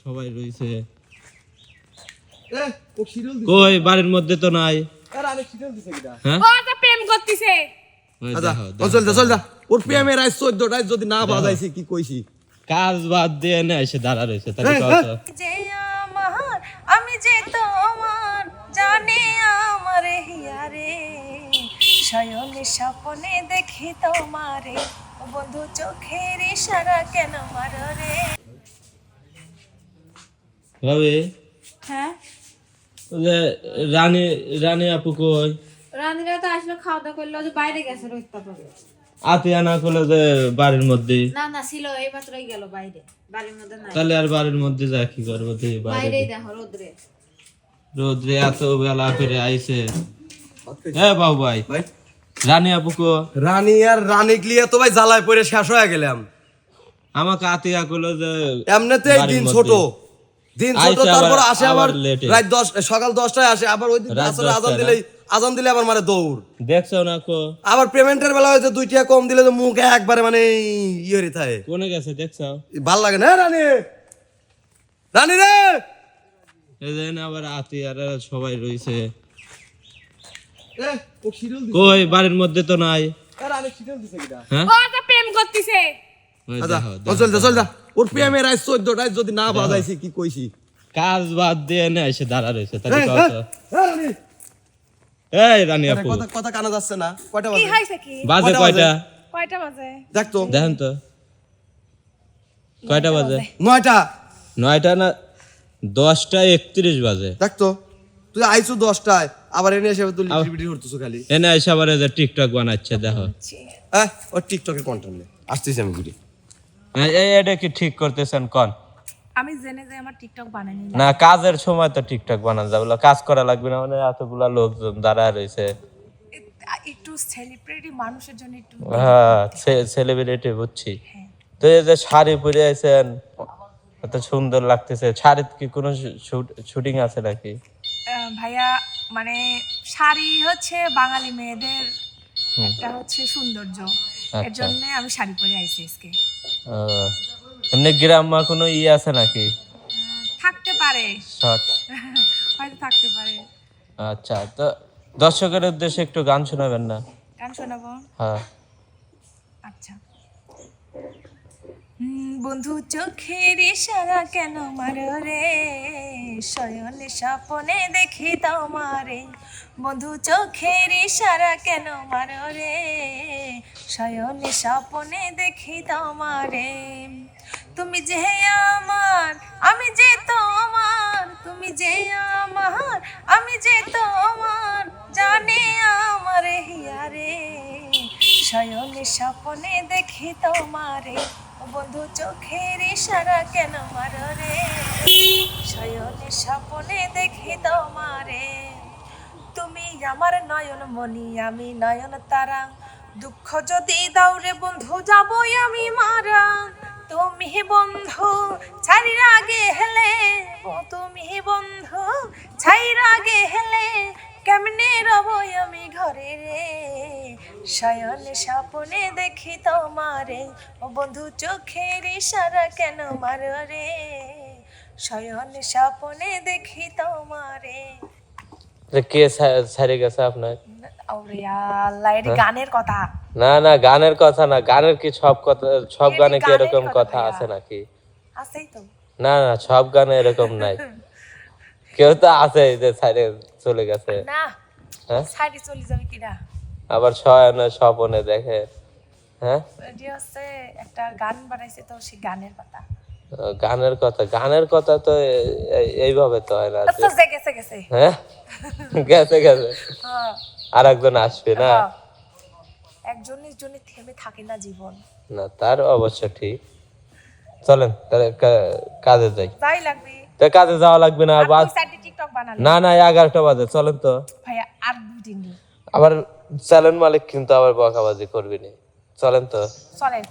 সবাই রয়েছে। কই বাড়ির মধ্যে তো নাই? হ্যাঁ? প্রেম করতেছে। ওই দেখো, ও দেখো, চল যা, চল দেখো। যা। ওর প্রেমের আজ চোদ্দটায় যদি না বাজাইছি কি কইছি? কাজ বাদ দিয়ে না এসে দাঁড়া রয়েছে তাহলে এই, কত যে আমার আমি যে তোমার জানে আমার হিয়ারে। শয়নে স্বপ্নে দেখি তোমারে। বন্ধু চোখের ইশারা কেন মারো রে? ভাবে? হ্যাঁ। রানী রানী আপু কই? রানীরা তো আসলে খাওয়া দাওয়া করল যে বাইরে গেছে রোহিত পাপা আতিয়া না করলে যে বাড়ির মধ্যে? না না ছিল এই মাত্রই গেল বাইরে। বাড়ির মধ্যে নাই। তাহলে আর বাড়ির মধ্যে যা কি করব তুই বাইরে বাইরেই দেখো রোদ্রে। রোদ্রে এত বেলা করে আইছে। হ্যাঁ বাবু ভাই। রানী আপু কো রানী আর রানী গলিয়ে তো ভাই জ্বালায় পড়ে শেষ হয়ে গেলাম। আমাকে আতিয়া করল যে এমনিতেই বাড়ির দিন ছোট। দিন ছোট তারপর আসে আবার। রাত দশ সকাল দশটায় আসে আবার ওই দিন আসলে আজান দিলেই আজান দিলে আবার মানে দৌড়। দেখছ না কো? আবার পেমেন্টের বেলা হয়েছে দুই টাকা কম দিলে তো মুখ একবারে মানে ইয়ে রে থাকে। কোনে গেছে দেখছ? ভালো লাগে না রানী? রানী রে! এই যে না আবার সবাই এ, ও শিডিউল দিছে। কই বাড়ির মধ্যে তো নাই। আরে আরে শিডিউল দিছে কিটা? হ্যাঁ? ও তো প্রেম করতেছে। আচ্ছা, চল যা, চল যা। ওর প্রেমের আজ চোদ্দটায় যদি না বাজাইছি কি কইছি? কাজ বাদ দিয়ে না এসে দাঁড়া রয়েছে তাহলে এই, কত এই, এই রানী, আপু। কথা কথা কানা যাচ্ছে না। কয়টা বাজে? বাজে কয়টা কয়টা? কয়টা বাজে? দেখ তো। দেখেন তো। কয়টা বাজে? নয়টা। নয়টা না দশটা একত্রিশ বাজে। দেখ তো। তুই আইছো দশটায় আবার এনে এসে তুই করতেছো খালি। এনে এসে আবার টিকটক বানাচ্ছে দেখো। ওর টিকটকের কন্টেন্ট আসতেছি আমি ঘুরি। এটা কি ঠিক করতেছেন? কন। আমি জেনে যে আমার টিকটক বানাইনি না কাজের সময় তো টিকটক বানানো যাবে কাজ করা লাগবে না মানে এতগুলা লোকজন দাঁড়ায় রয়েছে। একটু সেলিব্রিটি মানুষের জন্য একটু হ্যাঁ সেলিব্রিটি বুঝছি। তো এই যে শাড়ি পরে আছেন এত সুন্দর লাগতেছে। শাড়ির কি কোনো শুটিং আছে নাকি? ভাইয়া মানে শাড়ি হচ্ছে বাঙালি মেয়েদের একটা হচ্ছে সৌন্দর্য। এর আচ্ছা। জন্য আমি শাড়ি পরে আইছি আজকে। এমনি গ্রাম্মা কোনো ই আছে নাকি? থাকতে পারে। শর্ট হয়তো থাকতে পারে। আচ্ছা তো দর্শকের উদ্দেশ্যে একটু গান শোনাবেন না? গান শোনাবো? হ্যাঁ। আচ্ছা। বন্ধু চোখের ইশারা কেন মারো রে? শয়নে স্বপনে দেখি তোমারে। বন্ধু চোখের ইশারা কেন মারো রে? শয়নে স্বপনে দেখি তোমারে। তুমি যে আমার, আমি যে তোমার, তুমি যে আমার, আমি যে তোমার, জানে আমার হিয়ারে। শয়নে স্বপ্নে দেখি তোমারে। বন্ধু চোখের ইশারা কেন মারো রে? শয়নে স্বপ্নে দেখি তোমারে। তুমি আমার নয়ন মনি আমি নয়ন তারা। দুঃখ যদি দাও রে বন্ধু, যাবই আমি মারা। তুমি বন্ধু ছাড়ির আগে হেলে। তুমি বন্ধু ছাইর আগে হেলে। কেমনে রবই আমি ঘরে রে? শয়নে স্বপ্নে দেখি তোমারে। ও বন্ধু চোখের ইশারা কেন মারো রে? শয়নে স্বপ্নে দেখি তোমারে। কে ছেড়ে গেছে আপনার? এটা গানের কথা। না না গানের কথা না গানের কি সব কথা সব গানে কি এরকম কথা কথা আছে নাকি? আছেই তো। না না সব গানে এরকম নাই। কেউ তো আছে যে সাইডে চলে গেছে। না হ্যাঁ? সাইডে চলে যাবে কিরা আবার শয়নে স্বপনে দেখে। হ্যাঁ? এটি হচ্ছে একটা গান বানাইছে তো সেই গানের কথা। গানের কথা। গানের কথা তো এইভাবে তো হয় না আচ্ছা গেছে গেছে হ্যাঁ? গেছে গেছে। হ্যাঁ। আর একজন আসবে না। একজনের জন্য থেমে থাকে না জীবন। না তার অবশ্য ঠিক। চলেন তাহলে কাজে যাই। তাই লাগবে। তো কাজে যাওয়া লাগবে না বানালে। না না এগারোটা বাজে চলেন তো। ভাইয়া আর দুদিন আবার স্যালন মালিক কিন্তু আবার বকাবাজি করবি না। চলেন তো। চলেন।